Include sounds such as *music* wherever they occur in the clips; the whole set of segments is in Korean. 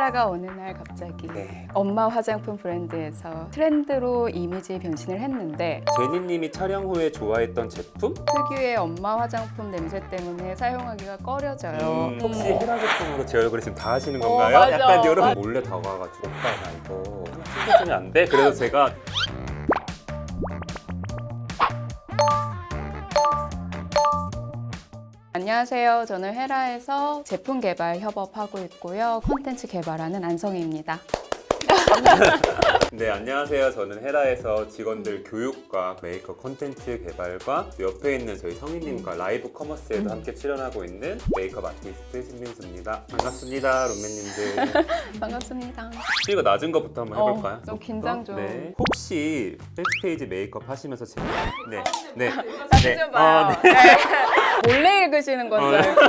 헤라가 어느 날 갑자기 네. 엄마 화장품 브랜드에서 트렌드로 이미지 변신을 했는데 제니님이 촬영 후에 좋아했던 제품? 특유의 엄마 화장품 냄새 때문에 사용하기가 꺼려져요. 음, 혹시 헤라 제품으로 제 얼굴에 지금 다 하시는 어, 건가요? 맞아. 약간 여러분 맞- 몰래 다가와가지고 오빠 나 이거 챙겨주면 안 돼? 그래서 제가 안녕하세요. 저는 헤라에서 제품 개발 협업하고 있고요. 콘텐츠 개발하는 안성희입니다. 네 안녕하세요 저는 헤라에서 직원들 교육과 메이크업 콘텐츠 개발과 옆에 있는 저희 성희님과 라이브 커머스에도 음. 함께 출연하고 있는 메이크업 아티스트 신민수입니다 반갑습니다 룸메님들 *laughs* 반갑습니다. 이거 낮은 거부터 한번 어, 해볼까요? 좀 긴장 좀. 네. 혹시 백스테이지 메이크업 하시면서 제... 네. 네. 다시 좀 봐요. 어, 네. 네. *laughs* 몰래 읽으시는 건줄 어, 네. 알고.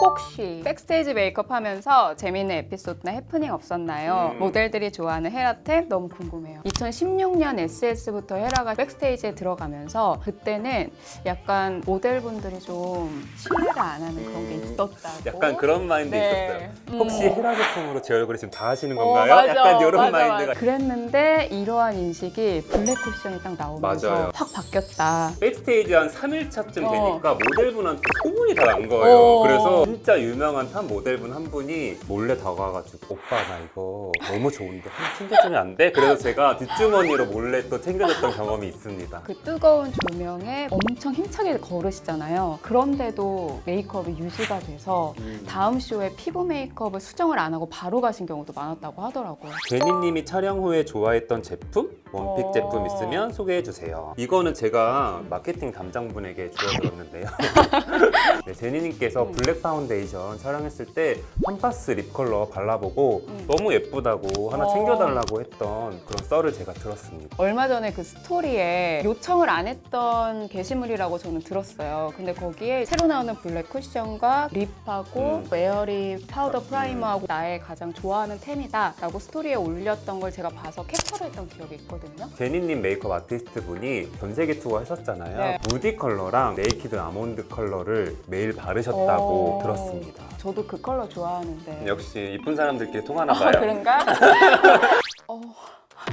*laughs* 혹시 백스테이지 메이크업 하면서 재미있는 에피소드나 해프닝 없었나요? 음. 모델들이 좋아하는 헤라템 너무 궁금해요. 2016년 SS부터 헤라가 백스테이지에 들어가면서 그때는 약간 모델분들이 좀 신뢰를 안 하는 그런 게 음. 있었다고. 약간 그런 마인드 네. 있었어요. 혹시 음. 헤라 제품으로 제 얼굴에 지금 다 하시는 어, 건가요? 맞아, 약간 이런 맞아, 마인드가. 그랬는데 이러한 인식이 블랙 쿠션이 딱 나오면서 맞아요. 확 바뀌었다. 백스테이지 한 3일차쯤 어. 되니까 모델분한테 소문이 다 난 거예요. 어. 그래서 진짜 유명한 탑 모델분 한 분이 몰래 다가와가지고 오빠 나 이거 너무 좋은데 챙겨주면 안 돼? 그래서 제가 뒷주머니로 몰래 또 챙겨줬던 경험이 있습니다. 그 뜨거운 조명에 엄청 힘차게 걸으시잖아요. 그런데도 메이크업이 유지가 돼서 음. 다음 쇼에 피부 메이크업을 수정을 안 하고 바로 가신 경우도 많았다고 하더라고요. 제니님이 촬영 후에 좋아했던 제품? 원픽 어. 제품 있으면 소개해주세요. 이거는 제가 마케팅 담당분에게 주어들었는데요. *laughs* 네, 제니님께서 음. 블랙 파운데이션 촬영했을 때 팜파스 립 컬러 발라보고 음. 너무 예쁘다고 하나 어. 챙겨 달라고 했던 그런 썰을 제가 들었습니다. 얼마 전에 그 스토리에 요청을 안 했던 게시물이라고 저는 들었어요. 근데 거기에 새로 나오는 블랙 쿠션과 립하고 음. 웨어리 파우더 프라이머하고 나의 가장 좋아하는 템이다 라고 스토리에 올렸던 걸 제가 봐서 캡처를 했던 기억이 있거든요. 제니님 메이크업 아티스트 분이 전 세계 투어 하셨잖아요. 네. 무디 컬러랑 네이키드 아몬드 컬러를 매일 바르셨다고 어. 들었습니다. 저도 그 컬러 좋아하는데. 역시 이쁜 사람들끼리 통하나 아, 봐요. 그런가? *laughs* *laughs* 어,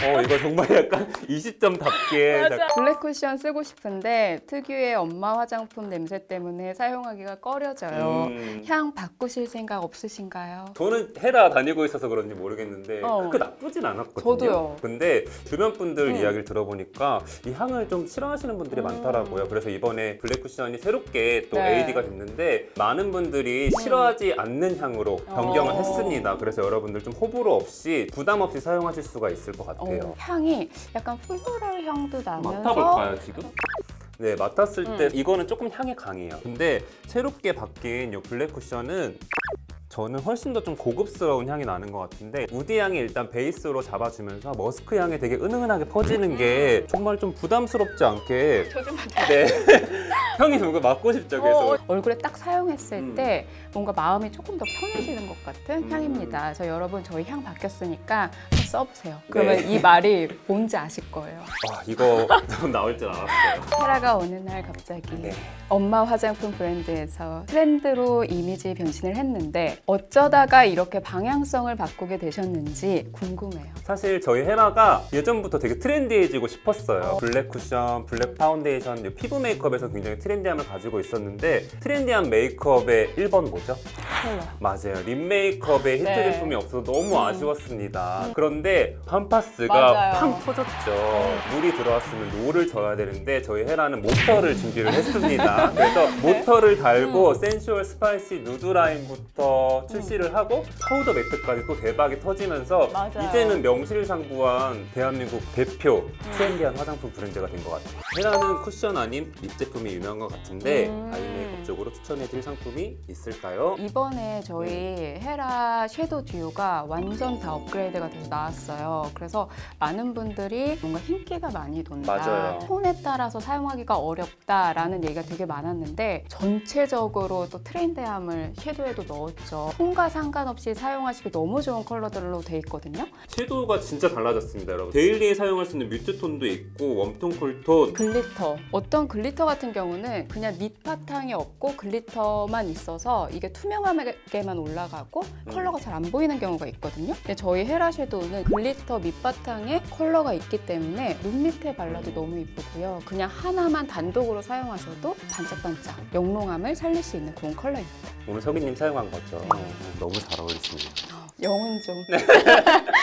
어 이거 정말 약간 *laughs* 이 시점답게 맞아. 블랙 쿠션 쓰고 싶은데 특유의 엄마 화장품 냄새 때문에 사용하기가 꺼려져요. 음. 향 바꾸실 생각 없으신가요? 저는 헤라 다니고 있어서 그런지 모르겠는데 어. 그렇게 나쁘진 않았거든요. 저도요. 근데 주변 분들 음. 이야기를 들어보니까 이 향을 좀 싫어하시는 분들이 음. 많더라고요. 그래서 이번에 블랙 쿠션이 새롭게 또 네. AD가 됐는데 많은 분들이 싫어하지 않는 향으로 변경을 어. 했습니다. 그래서 여러분들 좀 호불호 없이 부담 없이 사용하실 수가 있을 것 같아요. 어, 향이 약간 플로럴 향도 나면서 지금? 네 맡았을 때 음. 이거는 조금 향이 강해요 근데 새롭게 바뀐 이 블랙 쿠션은 저는 훨씬 더 좀 고급스러운 향이 나는 것 같은데 우디 향이 일단 베이스로 잡아주면서 머스크 향이 되게 은은하게 퍼지는 게 정말 좀 부담스럽지 않게 저좀 네 향이 뭔가 맡고 싶죠 계속 어, 얼굴에 딱 사용했을 음. 때 뭔가 마음이 조금 더 편해지는 것 같은 음. 향입니다. 그래서 여러분 저희 향 바뀌었으니까 한번 써보세요. 그러면 네. 이 말이 뭔지 아실 거예요. 와 이거 좀 *laughs* 나올 줄 알았어요 헤라가 어느 날 갑자기 네. 엄마 화장품 브랜드에서 트렌드로 이미지 변신을 했는데 어쩌다가 이렇게 방향성을 바꾸게 되셨는지 궁금해요. 사실 저희 헤라가 예전부터 되게 트렌디해지고 싶었어요. 블랙 쿠션, 블랙 파운데이션, 이 피부 메이크업에서 굉장히 트렌디함을 가지고 있었는데 트렌디한 메이크업의 1번 뭐죠? 컬러. 맞아요. 립 메이크업에 히트 네. 제품이 없어서 너무 음. 아쉬웠습니다. 그런데 팜파스가 맞아요. 팡 터졌죠. 물이 들어왔으면 노를 져야 되는데 저희 헤라는 모터를 준비를 했습니다. 그래서 네. 모터를 달고 음. 센슈얼 스파이시 누드 라인부터 출시를 하고 파우더 매트까지 또 대박이 터지면서 맞아요. 이제는 명실상부한 대한민국 대표 트렌디한 화장품 브랜드가 된 것 같아요. 헤라는 쿠션 아닌 립 제품이 유명한 것 같은데 음. 아이 메이크업 쪽으로 추천해드릴 상품이 있을까요? 이번에 저희 헤라 섀도우 듀오가 완전 다 업그레이드가 돼서 나왔어요. 그래서 많은 분들이 뭔가 흰기가 많이 돈다. 맞아요. 톤에 따라서 사용하기가 어렵다라는 얘기가 되게 많았는데 전체적으로 또 트렌드함을 섀도우에도 넣었죠. 있어서 톤과 상관없이 사용하시기 너무 좋은 컬러들로 돼 있거든요. 섀도우가 진짜 달라졌습니다, 여러분. 데일리에 사용할 수 있는 뮤트 톤도 있고 웜톤, 쿨톤. 글리터. 어떤 글리터 같은 경우는 그냥 밑바탕이 없고 글리터만 있어서 이게 투명하게만 올라가고 음. 컬러가 잘 안 보이는 경우가 있거든요. 근데 저희 헤라 섀도우는 글리터 밑바탕에 컬러가 있기 때문에 눈 밑에 발라도 너무 이쁘고요. 그냥 하나만 단독으로 사용하셔도 반짝반짝 영롱함을 살릴 수 있는 그런 컬러입니다. 오늘 석이님 사용한 거죠? 네. 어, 너무 잘 어울리십니다. 영혼 좀.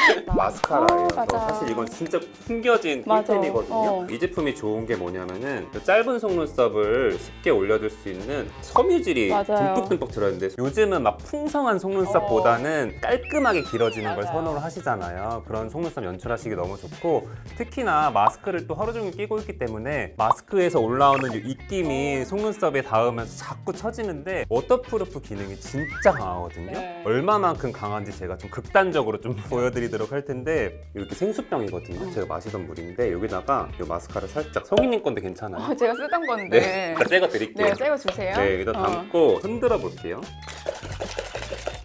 *laughs* 마스카라예요. 어, 맞아. 사실 이건 진짜 숨겨진 맞아. 꿀템이거든요. 어. 이 제품이 좋은 게 뭐냐면은 그 짧은 속눈썹을 쉽게 올려줄 수 있는 섬유질이 맞아요. 듬뿍듬뿍 들어있는데 요즘은 막 풍성한 속눈썹보다는 깔끔하게 길어지는 걸 맞아요. 선호를 하시잖아요. 그런 속눈썹 연출하시기 너무 좋고 특히나 마스크를 또 하루 종일 끼고 있기 때문에 마스크에서 올라오는 이 입김이 속눈썹에 닿으면서 자꾸 처지는데 워터프루프 기능이 진짜 강하거든요. 네. 얼마만큼 강한지 제가 좀 극단적으로 좀 *laughs* 보여드리도록 할 텐데 이렇게 생수병이거든요. 제가 마시던 물인데 여기다가 이 마스카라 살짝 성인님 건데 괜찮아요? 어, 제가 쓰던 건데. 네, 자, 새거 드릴게요. 네, 새거 주세요. 네, 여기다 어. 담고 흔들어 볼게요.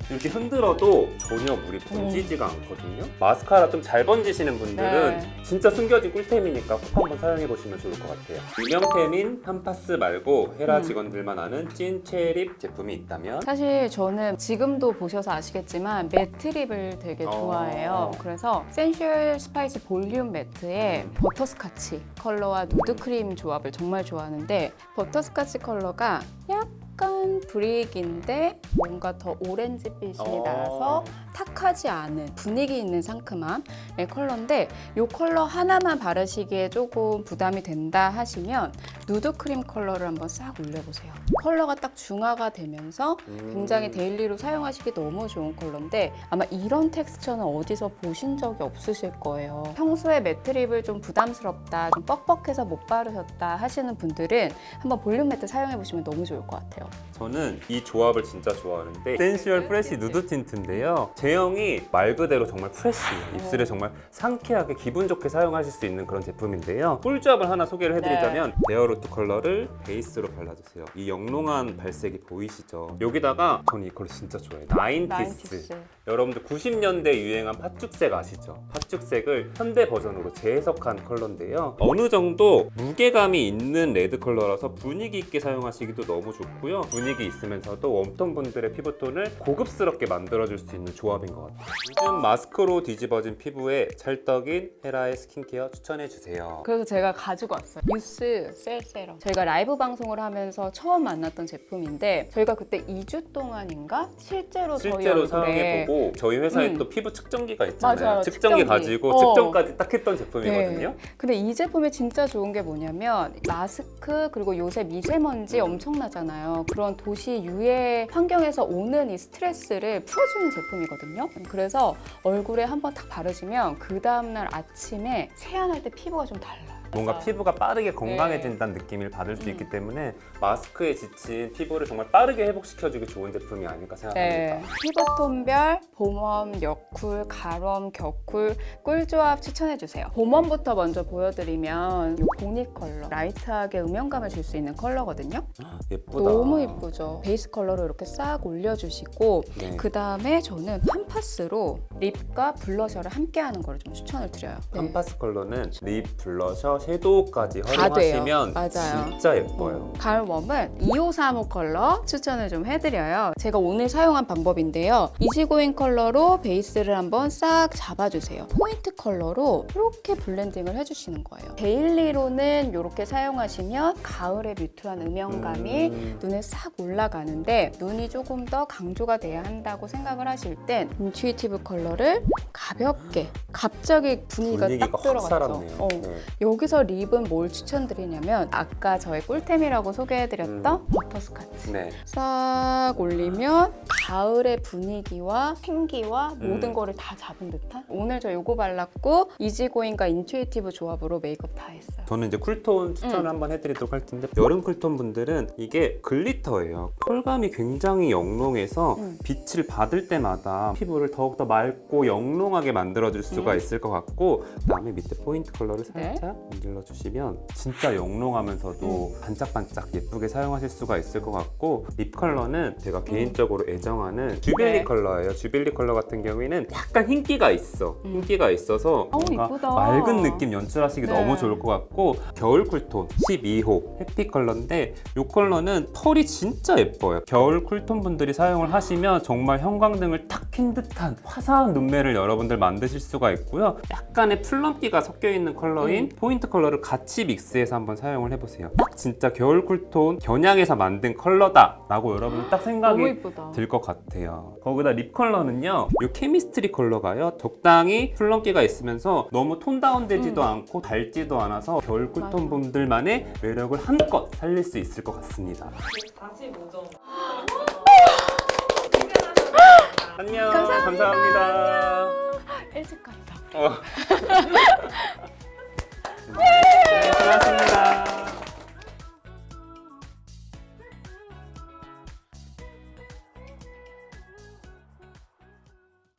이렇게 흔들어도 전혀 물이 번지지가 않거든요. 마스카라 좀 잘 번지시는 분들은 네. 진짜 숨겨진 꿀템이니까 꼭 한번 사용해 보시면 좋을 것 같아요. 유명템인 팜파스 말고 헤라 음. 직원들만 아는 찐 체립 제품이 있다면 사실 저는 지금도 보셔서 아시겠지만 매트립을 되게 어. 좋아해요. 그래서 센슈얼 스파이스 볼륨 매트에 음. 버터스카치 컬러와 누드 크림 조합을 정말 좋아하는데 버터스카치 컬러가 약 간 브릭인데 뭔가 더 오렌지빛이 어. 나서 탁하지 않은 분위기 있는 상큼함의 컬러인데 이 컬러 하나만 바르시기에 조금 부담이 된다 하시면 누드 크림 컬러를 한번 싹 올려보세요. 컬러가 딱 중화가 되면서 음. 굉장히 데일리로 사용하시기 너무 좋은 컬러인데 아마 이런 텍스처는 어디서 보신 적이 없으실 거예요. 평소에 매트 립을 좀 부담스럽다, 좀 뻑뻑해서 못 바르셨다 하시는 분들은 한번 볼륨 매트 사용해 보시면 너무 좋을 것 같아요. 저는 이 조합을 진짜 좋아하는데 센슈얼 프레쉬 누드 틴트인데요. 제형이 말 그대로 정말 프레쉬해요. 입술에 정말 상쾌하게 기분 좋게 사용하실 수 있는 그런 제품인데요. 꿀조합을 하나 소개를 해드리자면 네어루트 컬러를 베이스로 발라주세요. 이 영롱한 발색이 보이시죠? 여기다가 저는 이 컬러 진짜 좋아해요. 나인티스. 나인티스. 여러분들 90년대 유행한 팥죽색 아시죠? 팥죽색을 현대 버전으로 재해석한 컬러인데요. 어느 정도 무게감이 있는 레드 컬러라서 분위기 있게 사용하시기도 너무 좋고요. 분위기 있으면서도 웜톤 분들의 피부톤을 고급스럽게 만들어줄 수 있는 조합인 것 같아요. 요즘 마스크로 뒤집어진 피부에 찰떡인 헤라의 스킨케어 추천해주세요. 그래서 제가 가지고 왔어요. 뉴스 셀 세럼. 저희가 라이브 방송을 하면서 처음 만났던 제품인데 저희가 그때 2주 동안인가 실제로, 저희 실제로 얼굴에 사용해보고 저희 회사에 음. 또 피부 측정기가 있잖아요. 맞아요, 측정기 측정기. 가지고 어. 측정까지 딱 했던 제품이거든요. 근데 이 제품이 진짜 좋은 게 뭐냐면 마스크 그리고 요새 미세먼지 엄청나잖아요. 그런 도시 유해 환경에서 오는 이 스트레스를 풀어주는 제품이거든요. 그래서 얼굴에 한번 딱 바르시면 그 다음날 아침에 세안할 때 피부가 좀 달라요. 뭔가 피부가 빠르게 건강해진다는 느낌을 받을 수 있기 때문에 마스크에 지친 피부를 정말 빠르게 회복시켜주기 좋은 제품이 아닐까 생각합니다. 네, 피부톤별 봄웜, 여쿨, 가럼, 격쿨 꿀조합 추천해주세요. 봄웜부터 먼저 보여드리면 이 보니 컬러 라이트하게 음영감을 줄 수 있는 컬러거든요. 예쁘다. 너무 예쁘죠. 베이스 컬러로 이렇게 싹 올려주시고 네. 그 다음에 저는 팜파스로 립과 블러셔를 함께하는 걸좀 추천을 드려요. 네. 팜파스 컬러는 립, 블러셔, 섀도우까지 다 돼요. 활용하시면 맞아요. 진짜 예뻐요. 가을 웜은 2535 컬러 추천을 좀 해드려요. 제가 오늘 사용한 방법인데요. 이지고인 컬러로 베이스를 한번 싹 잡아주세요. 포인트 컬러로 이렇게 블렌딩을 해주시는 거예요. 데일리로는 이렇게 사용하시면 가을의 뮤트한 음영감이 음. 눈에 싹 올라가는데 눈이 조금 더 강조가 돼야 한다고 생각을 하실 땐 인투이티브 컬러를 가볍게 갑자기 분위기가, 분위기가 딱 확 들어갔죠. 살았네요. 어. 네. 여기 서 립은 뭘 추천드리냐면 아까 저의 꿀템이라고 소개해드렸던 음. 버터스카치 네. 싹 올리면 가을의 분위기와 생기와 음. 모든 거를 다 잡은 듯한 오늘 저 요거 발랐고 이지고인과 인투이티브 조합으로 메이크업 다 했어요 저는 이제 쿨톤 추천을 음. 한번 해드리도록 할 텐데 여름 쿨톤 분들은 이게 글리터예요. 컬감이 굉장히 영롱해서 음. 빛을 받을 때마다 피부를 더욱더 맑고 영롱하게 만들어줄 수가 음. 있을 것 같고 그다음에 밑에 포인트 컬러를 네. 살짝 문질러 주시면 진짜 영롱하면서도 반짝반짝 예쁘게 사용하실 수가 있을 것 같고 립 컬러는 제가 개인적으로 애정하는 주빌리 네. 컬러예요. 주빌리 컬러 같은 경우에는 약간 흰기가 있어. 음. 흰기가 있어서 어우, 뭔가 이쁘다. 맑은 느낌 연출하시기 네. 너무 좋을 것 같고 겨울 쿨톤 12호 해피 컬러인데 이 컬러는 펄이 진짜 예뻐요. 겨울 쿨톤 분들이 사용을 하시면 정말 형광등을 탁 킨 듯한 화사한 눈매를 여러분들 만드실 수가 있고요. 약간의 플럼기가 섞여 있는 컬러인 음. 포인트 컬러를 같이 믹스해서 한번 사용을 해보세요. 딱 진짜 겨울 쿨톤 겨냥해서 만든 컬러다 라고 여러분 딱 생각이. 들 것 같아요. 거기다 립 컬러는요. 이 케미스트리 컬러가요. 적당히 플럼기가 있으면서 너무 톤 다운되지도 음. 않고 달지도 않아서 겨울 맞아. 쿨톤 분들만의 매력을 한껏 살릴 수 있을 것 같습니다. 45점. 안녕. 감사합니다. 감사합니다. 일찍. 어. *laughs* 수고하셨습니다. 네, 수고하셨습니다.